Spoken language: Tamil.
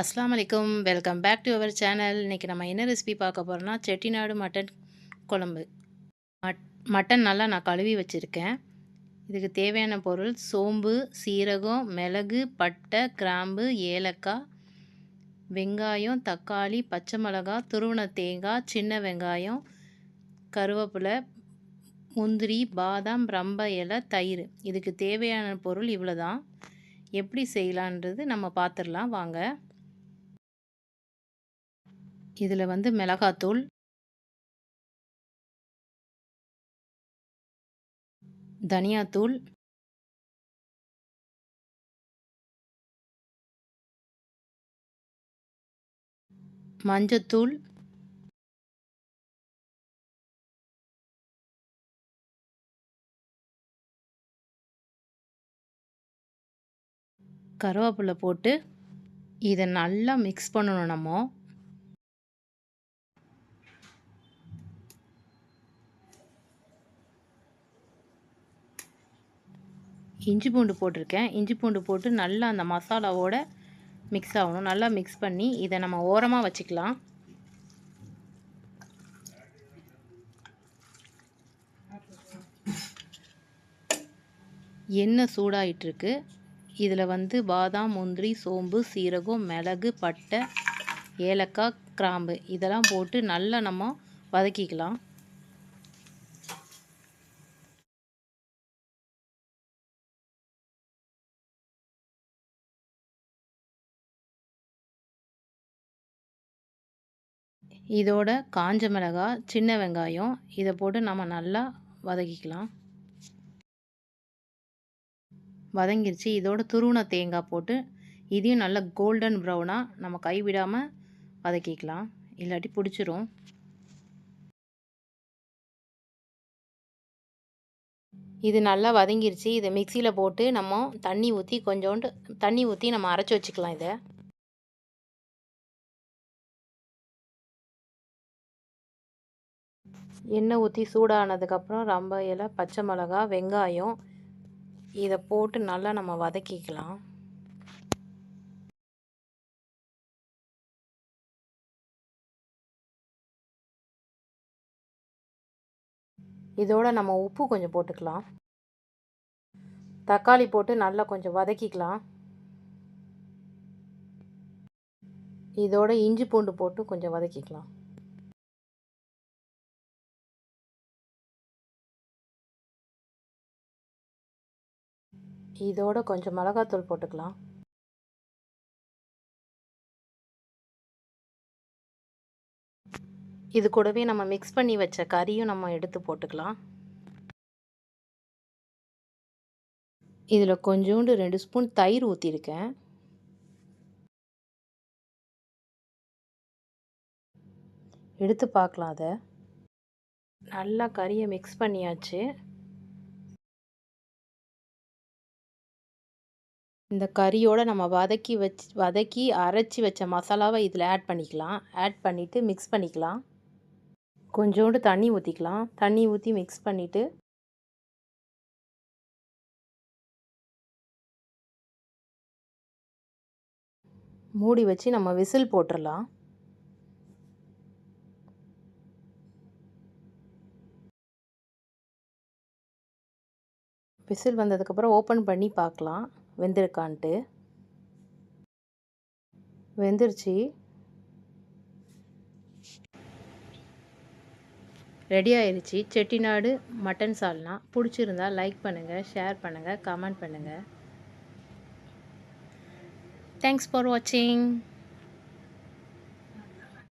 அஸ்லாமலைக்கும் welcome back to our channel இன்றைக்கி நம்ம என்ன ரெசிபி பார்க்க போகிறோம்னா செட்டிநாடு மட்டன் குழம்பு. மட் மட்டன் நல்லா நான் கழுவி வச்சுருக்கேன். இதுக்கு தேவையான பொருள் சோம்பு சீரகம் மிளகு பட்டை கிராம்பு ஏலக்காய் வெங்காயம் தக்காளி பச்சை மிளகா துருவண தேங்காய் சின்ன வெங்காயம் கருவேப்பிலை முந்திரி பாதாம் ரம்ப இலை தயிர். இதுக்கு தேவையான பொருள் இவ்வளோ தான் எப்படி செய்யலான்றது நம்ம பார்த்துடலாம். வாங்க. இதில் வந்து மிளகாத்தூள். தனியாத்தூள். மஞ்சத்தூள். கருவேப்பிலை போட்டு இதை நல்லா மிக்ஸ் பண்ணணும் நம்ம. இஞ்சி பூண்டு போட்டிருக்கேன். இஞ்சி பூண்டு போட்டு நல்லா அந்த மசாலாவோட மிக்ஸ் ஆகணும். நல்லா மிக்ஸ் பண்ணி இதை நம்ம ஓரமாக வச்சுக்கலாம். எண்ணெய் சூடாயிட்டுருக்கு. இதில் வந்து பாதாம் முந்திரி சோம்பு சீரகம் மிளகு பட்டை ஏலக்காய் கிராம்பு இதெல்லாம் போட்டு நல்லா நம்ம வதக்கிக்கலாம். இதோட காஞ்ச மிளகாய் சின்ன வெங்காயம் இதை போட்டு நம்ம நல்லா வதக்கிக்கலாம். வதங்கிருச்சு. இதோட துருவன தேங்காய் போட்டு இதையும் நல்லா கோல்டன் ப்ரௌனாக நம்ம கைவிடாமல் வதக்கிக்கலாம். இல்லாட்டி பிடிச்சிரும். இது நல்லா வதங்கிருச்சு. இதை மிக்சியில் போட்டு நம்ம தண்ணி ஊற்றி கொஞ்சோண்டு தண்ணி ஊற்றி நம்ம அரைச்சி வச்சுக்கலாம் இதை. எண்ணெய் ஊற்றி சூடானதுக்கப்புறம் ரொம்ப இலை பச்சை மிளகா வெங்காயம் இதை போட்டு நல்லா நம்ம வதக்கிக்கலாம். இதோட நம்ம உப்பு கொஞ்சம் போட்டுக்கலாம். தக்காளி போட்டு நல்லா கொஞ்சம் வதக்கிக்கலாம். இதோட இஞ்சி பூண்டு போட்டு கொஞ்சம் வதக்கிக்கலாம். இதோட கொஞ்சம் மிளகாத்தூள் போட்டுக்கலாம். இது கூடவே நம்ம மிக்ஸ் பண்ணி வச்ச கறியும் நம்ம எடுத்து போட்டுக்கலாம். இதில் கொஞ்சோண்டு ரெண்டு ஸ்பூன் தயிர் ஊற்றிருக்கேன் எடுத்து பார்க்கலாம் அதை. நல்லா கறியை மிக்ஸ் பண்ணியாச்சு. இந்த கறியோடு நம்ம வதக்கி வச்சு வதக்கி அரைச்சி வச்ச மசாலாவை இதில் ஆட் பண்ணிக்கலாம். ஆட் பண்ணிவிட்டு மிக்ஸ் பண்ணிக்கலாம். கொஞ்சோண்டு தண்ணி ஊற்றிக்கலாம் தண்ணி ஊற்றி மிக்ஸ் பண்ணிவிட்டு மூடி வச்சு நம்ம விசில் போட்டுடலாம் விசில் வந்ததுக்கப்புறம் ஓப்பன் பண்ணி பார்க்கலாம். வெந்திருக்கான்ட்டு. வெந்துருச்சு. ரெடி ஆயிடுச்சு செட்டிநாடு மட்டன் சால்னா. பிடிச்சிருந்தா லைக் பண்ணுங்கள் ஷேர் பண்ணுங்கள் கமெண்ட் பண்ணுங்கள் தேங்க்ஸ் ஃபார் வாட்சிங்